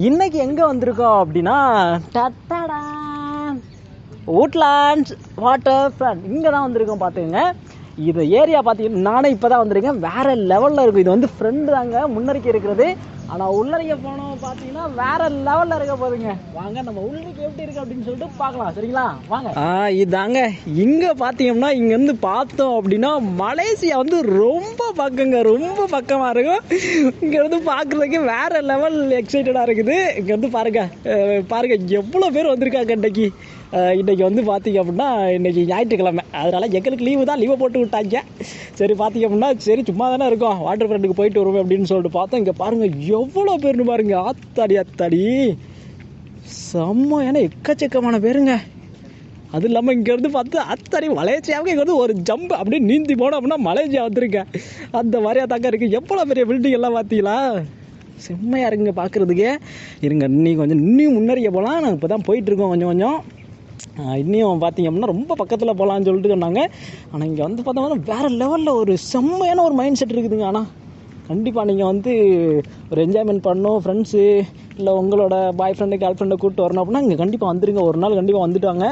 இன்னைக்கு எங்க வந்திருக்கோம் அப்படின்னா woodlands வாட்டர் ஃப்ரண்ட் இங்கே தான் வந்திருக்கோம் பார்த்துங்க இது ஏரியா பார்த்தீங்கன்னா நானே இப்போ தான் வந்திருக்கேன். வேற லெவலில் இருக்கும். இது வந்து ஃப்ரெண்டு தாங்க. முன்னறிக்கை இருக்கிறது ஆனால் உள்ளறைய போனோம் பார்த்தீங்கன்னா வேற லெவலில் இருக்க போதுங்க. வாங்க நம்ம உள்ளிக்கு எப்படி இருக்கு அப்படின்னு சொல்லிட்டு பார்க்கலாம். சரிங்களா? வாங்க. இதாங்க. இங்கே பார்த்தீங்கன்னா இங்கேருந்து பார்த்தோம் அப்படின்னா மலேசியா வந்து ரொம்ப பக்கங்க ரொம்ப பக்கமாக இருக்கும். இங்கே இருந்து பார்க்குறதுக்கு வேற லெவல் எக்ஸைட்டடாக இருக்குது. இங்கே இருந்து பாருங்க பாருங்க எவ்வளோ பேர் வந்திருக்காங்க இன்னைக்கு இன்றைக்கி வந்து பார்த்தீங்க அப்படின்னா இன்றைக்கி ஞாயிற்றுக்கிழமை. அதனால எங்களுக்கு லீவு தான். லீவை போட்டு விட்டாங்க. சரி பார்த்தீங்க அப்படின்னா சரி சும்மா தானே இருக்கோம் வாட்டர் ஃப்ரண்ட்டுக்கு போயிட்டு வருவோம் அப்படின்னு சொல்லிட்டு பார்த்தோம். இங்கே பாருங்கள் எவ்வளோ பேர்னு பாருங்கள் ஆத்தாடி ஆத்தாடி. செம்மையான எக்கச்சக்கமான பேருங்க. அது இல்லாமல் இங்கேருந்து பார்த்து அத்தனை மலேசியாவுக்கு இங்கே வந்து ஒரு ஜம்ப் அப்படியே நீந்தி போனோம் அப்படின்னா மலேசியா வந்திருக்கேன் அந்த மாதிரியா தாங்க இருக்குது எவ்வளோ பெரிய பில்டிங் எல்லாம் பார்த்தீங்களா? செம்மையாக இருக்குங்க பார்க்குறதுக்கே இருங்க இன்னும் கொஞ்சம் இன்னும் முன்னறிய போகலாம் நாங்கள் இப்போ தான் போயிட்டுருக்கோம் கொஞ்சம் கொஞ்சம். இன்னும் பார்த்தீங்க அப்படின்னா ரொம்ப பக்கத்தில் போகலான்னு சொல்லிட்டு சொன்னாங்க. ஆனால் இங்கே வந்து பார்த்தோம்னா வேறு லெவலில் ஒரு செம்மையான ஒரு மைண்ட் செட் இருக்குதுங்க. ஆனால் கண்டிப்பாக நீங்கள் வந்து ஒரு என்ஜாய்மெண்ட் பண்ணணும் ஃப்ரெண்ட்ஸு இல்லை உங்களோட பாய் ஃப்ரெண்டு கேர்ள் ஃப்ரெண்டை கூப்பிட்டு வரணும் அப்படின்னா இங்கே கண்டிப்பாக வந்துருங்க. ஒரு நாள் கண்டிப்பாக வந்துட்டாங்க.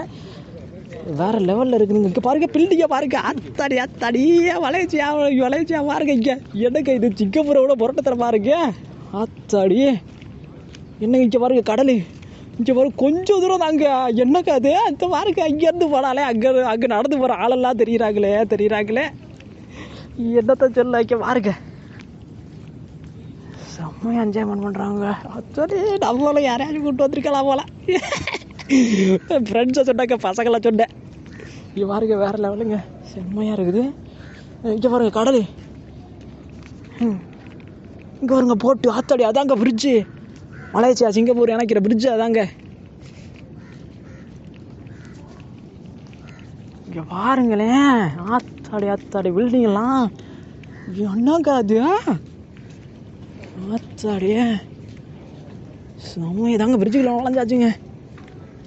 வேற லெவலில் இருக்குதுங்க. இங்கே பாருங்க பில்டிங்கை பாருங்க. அத்தாடி அத்தாடியே வளைச்சியா வளைச்சியா பாருங்க இங்கே. எனக்கு இது? சிங்கப்பூரோட புரட்டத்தில் பாருங்க. அத்தாடி. என்னங்க இங்கே பாருங்க கடல். இங்கே பாருங்க கொஞ்சம் தூரம் தாங்க என்னக்கா அது அந்த பாருங்க. அங்கேருந்து போனாலே அங்கே அங்கே நடந்து போகிற ஆளெல்லாம் தெரியுறாங்களே தெரியுறாங்களே. என்னத்த சொல்ல வைக்க பாருங்க. செம்மையாக என்ஜாய்மெண்ட் பண்ணுறாங்க சரி நம்மளும் யாரையாச்சும் கூப்பிட்டு வந்திருக்கலாம் போல. ஃப்ரெண்ட்ஸை சொன்னாங்க பசங்களை சொன்னேன். இங்கே பாருங்க வேறு லெவலுங்க செம்மையாக இருக்குது. இங்கே பாருங்க கடல். இங்கே பாருங்க போட்டு ஆத்தாடி அதாங்க பிரிட்ஜு மலேசியா சிங்கப்பூர் இணைக்கிற பிரிட்ஜ் அதாங்க. இங்கே பாருங்களேன். ஆத்தாடி ஆத்தாடி பில்டிங்லாம் என்னக்கா அது? ஆத்தாடியே செம்ம தாங்க பிரிட்ஜுக்குள்ள நுழைஞ்சாச்சுங்க.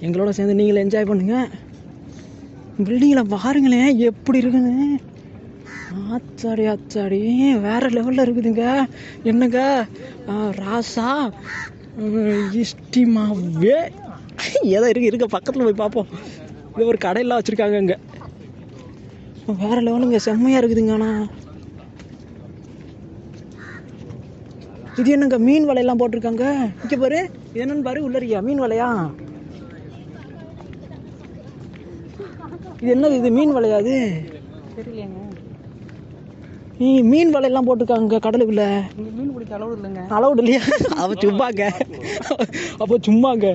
எங்களோட சேர்ந்து நீங்களும் என்ஜாய் பண்ணுங்க. பில்டிங்கில் பாருங்களேன் எப்படி இருக்குன்னு ஆத்தாடி ஆத்தாடி. வேற லெவலில் இருக்குதுங்க. என்னங்க? ராசா? இஷ்டிமாவே ஏதோ இருக்கு இருக்க பக்கத்தில் போய் பார்ப்போம். இது ஒரு கடையெல்லாம் வச்சுருக்காங்க இங்கே வேற லெவலுங்க செம்மையாக இருக்குதுங்க ஆனால் இது என்னங்க மீன் வலையெல்லாம் போட்டிருக்காங்க? இங்கே பாரு என்னன்னு பாரு உள்ளறியா மீன் வலையா? இது என்னது இது மீன் வலையா அது? தெரியலையாங்க நீ மீன் வலையெல்லாம் போட்டிருக்காங்க கடலுக்குள்ள. மீன் பிடிக்க அளவு இல்லைங்க. அலவுட் இல்லையா? அப்போ சும்மாங்க. அப்போ சும்மாங்க.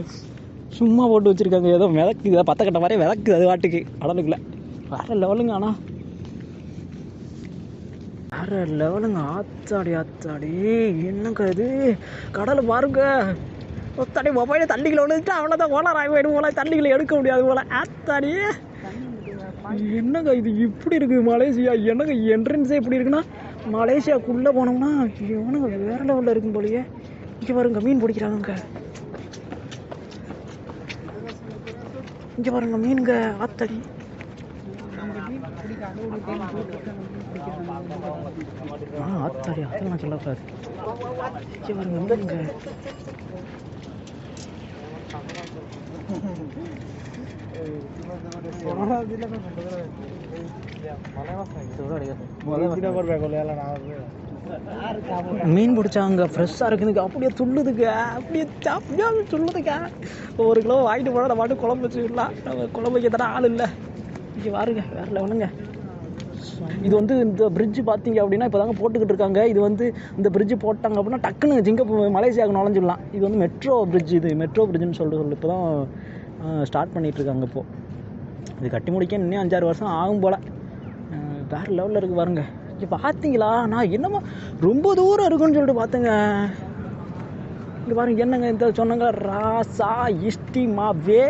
சும்மா போட்டு வச்சிருக்காங்க. ஏதோ மிதக்குது ஏதோ பத்த கட்ட மாதிரி மிதக்குது அது வாட்டுக்கு கடலுக்குள்ள. வேற லெவலுங்க ஆனால் வேற லெவலுங்க. ஆத்தாடி ஆத்தாடி. என்னங்க இது? கடலை பாருங்க. ஒத்தாடி மொபைலை தண்ணிக்குள்ள விழுந்துட்டு அவ்வளோதான் ஓனர் ஆகி போயிடும் போல. தண்ணிக்குள்ள எடுக்க முடியாது போல. ஆத்தாடி. என்னங்க இது? இப்படி இருக்குது மலேசியா? என்னங்க என்ட்ரன்ஸே இப்படி இருக்குன்னா மலேசியாக்குள்ளே போனோம்னா எவனுங்க வேற லெவலில் இருக்கும் போலயே. இங்கே பாருங்க மீன் பிடிக்கிறாங்க இங்கே பாருங்க மீனுங்க ஆத்தடி ஆ ஆத்தாடி அதெல்லாம் சொல்லக்கூடாது. இங்கே பாருங்க மீனுங்க. மீன் பிடிச்சாங்க ஃப்ரெஷ்ஷாக இருக்குதுங்க. அப்படியே துள்ளுதுங்க. அப்படியே அப்படியே துள்ளுதுங்க. ஒரு கிலோ வாங்கிட்டு போனால் நம்ம மட்டும் குழம்பு வச்சுக்கலாம் நம்ம குழம்பு வைக்க ஆள் இல்லை. இங்கே பாருங்க வேறு லெவலுங்க இது வந்து இந்த பிரிட்ஜ் பார்த்தீங்க அப்படின்னா இப்போ தாங்க போட்டுக்கிட்டு இருக்காங்க. இது வந்து இந்த பிரிட்ஜ் போட்டாங்க அப்படின்னா டக்குன்னு சிங்கப்பூர் மலேசியாவுக்கு நுழைஞ்சிடலாம். இது வந்து மெட்ரோ பிரிட்ஜ் இது. மெட்ரோ பிரிட்ஜ்னு சொல்லிட்டு சொல்லி இப்போ தான் ஸ்டார்ட் பண்ணிகிட்ருக்காங்க இப்போது இது கட்டி முடிக்க இன்னும் அஞ்சாறு வருஷம் ஆகும் போல். வேறு லெவலில் இருக்குது பாருங்க. இப்போ பார்த்தீங்களா நான் என்னமோ ரொம்ப தூரம் இருக்குன்னு சொல்லிட்டு பார்த்தேங்க இங்கே பாருங்க என்னங்க இந்த சொன்னாங்க? ராசா இஸ்டி மாவே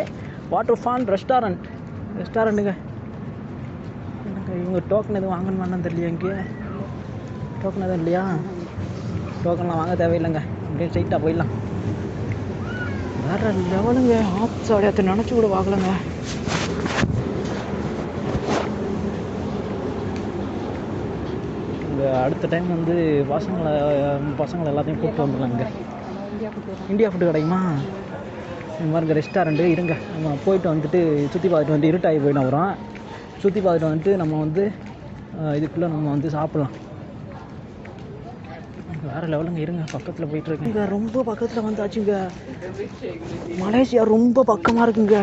வாட்டர் ஃபான் ரெஸ்டாரண்ட் ரெஸ்டாரண்ட்டுங்க என்னங்க இவங்க டோக்கன் எதுவும் வாங்கணுமான்னு தெரியலையா இங்கே? டோக்கன் எதுவும் இல்லையா? டோக்கன்லாம் வாங்க தேவையில்லைங்க. அப்படியே ஸ்ட்ரைட்டாக போயிடலாம். வேற லெவலுங்க. ஆப்ஸாடியத்தை நினச்சி கூட பார்க்கலங்க. இந்த அடுத்த டைம் வந்து பசங்களை பசங்களை எல்லாத்தையும் கூப்பிட்டு வந்துடலாங்க. இந்தியா ஃபுட்டு கிடைக்குமா இந்த மாதிரி ரெஸ்டாரண்ட்டு இருங்க. நம்ம போயிட்டு வந்துட்டு சுற்றி பார்த்துட்டு வந்து இருட்டாகி போயிட்டு வரோம் சுற்றி பார்த்துட்டு வந்துட்டு நம்ம வந்து இதுக்குள்ளே நம்ம வந்து சாப்பிட்லாம். வேறு லெவலுங்க இருங்க பக்கத்தில் போயிட்டு இருக்குங்க ரொம்ப பக்கத்தில் வந்தாச்சுங்க. மலேசியா ரொம்ப பக்கமாக இருக்குங்க.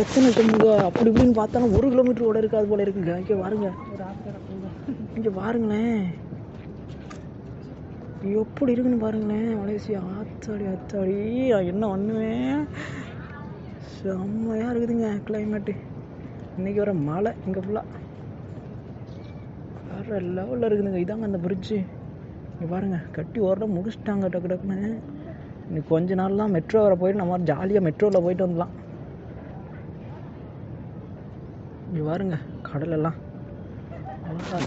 எத்தனை டைமுங்க அப்படி இப்படின்னு பார்த்தாலும் ஒரு கிலோமீட்டர் கூட இருக்காது போல இருக்குங்க. இங்கே பாருங்க இங்கே பாருங்களேன் எப்படி இருக்குன்னு பாருங்களேன். மலேசியா ஆத்தாடி ஆத்தாடி. என்ன பண்ணுவேன் செம்மையாக இருக்குதுங்க கிளைமேட்டு இன்னைக்கு வர மழை இங்கே ஃபுல்லாக வேற லெவலில் இருக்குதுங்க. இதாங்க அந்த பிரிட்ஜு இங்கே பாருங்கள் கட்டி ஓரட முடிச்சிட்டாங்க டக்கு டக்குன்னு. இன்னும் கொஞ்ச நாள்லாம் மெட்ரோ வர போயிட்டு நம்ம ஜாலியாக மெட்ரோவில் போயிட்டு வந்துடலாம். இங்கே பாருங்க கடலெல்லாம்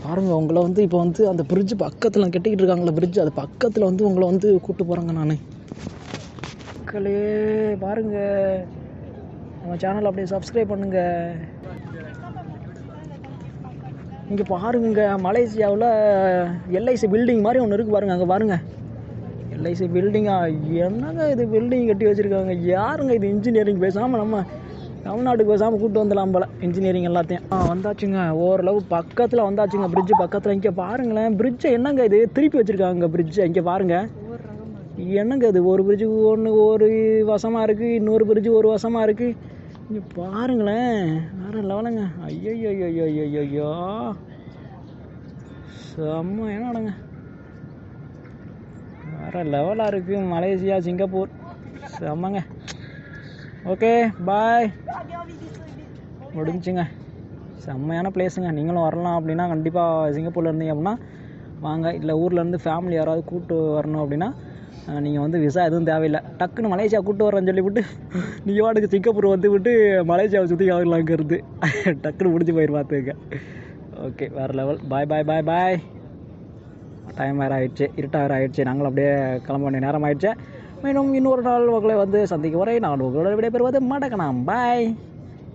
பாருங்க உங்களை வந்து இப்போ வந்து அந்த பிரிட்ஜ் பக்கத்தில் கட்டிக்கிட்டு இருக்காங்களே பிரிட்ஜ் அது பக்கத்தில் வந்து உங்களை வந்து கூப்பிட்டு போகிறேங்க நான். மக்களே பாருங்க. நம்ம சேனல் அப்படியே சப்ஸ்கிரைப் பண்ணுங்கள் இங்கே பாருங்க மலேசியாவில் எல்ஐசி பில்டிங் மாதிரி ஒன்று இருக்குது பாருங்கள் அங்கே பாருங்கள் எல்ஐசி பில்டிங்கா என்னங்க இது பில்டிங் கட்டி வச்சுருக்காங்க? யாருங்க இது இன்ஜினியரிங் பேசாமல் நம்ம தமிழ்நாட்டுக்கு பேசாமல் கூப்பிட்டு வந்துடலாம் போல இன்ஜினியரிங் எல்லாத்தையும். ஆ வந்தாச்சுங்க. ஓரளவு பக்கத்தில் வந்தாச்சுங்க பிரிட்ஜு பக்கத்தில். இங்கே பாருங்களேன் பிரிட்ஜை என்னங்க இது? திருப்பி வச்சுருக்காங்க பிரிட்ஜை இங்கே பாருங்கள் என்னங்க இது? ஒரு பிரிட்ஜு ஒன்று ஒரு வசமாக இருக்குது இன்னொரு பிரிட்ஜு ஒரு வசமாக இருக்குது இங்கே பாருங்களேன். வேறு லெவலுங்க. ஐயோ ஐயோ ஐயோ செம்ம என்னங்க வேறு லெவலாக இருக்குது மலேசியா சிங்கப்பூர். செம்மங்க. ஓகே பாய் முடிஞ்சுங்க. செம்மையான பிளேஸுங்க நீங்களும் வரலாம் அப்படின்னா கண்டிப்பாக சிங்கப்பூரில் இருந்தீங்க அப்படின்னா வாங்க. இல்லை ஊர்லேருந்து ஃபேமிலி யாராவது கூப்பிட்டு வரணும் அப்படின்னா நீங்கள் வந்து விசா எதுவும் தேவையில்லை. டக்குன்னு மலேசியா கூப்பிட்டு வரேன்னு சொல்லிவிட்டு நீங்கள் வாட்டுக்கு சிங்கப்பூர் வந்து விட்டு மலேசியாவை சுற்றி ஆகலாங்கிறது டக்குன்னு முடிஞ்சு போயிரு பார்த்துக்க. ஓகே வேறு லெவல் பாய் பாய் பாய் பாய் டைம் வேறு ஆயிடுச்சு. இருட்டாக வேறு ஆயிடுச்சு. நாங்களும் அப்படியே கிளம்ப வேண்டிய நேரம் ஆயிடுச்சு. மீண்டும் இன்னொரு நாள் உங்களை வந்து சந்திக்க வரை நான் உங்களோட விடைபெறுவது மடக்கணாம். பாய்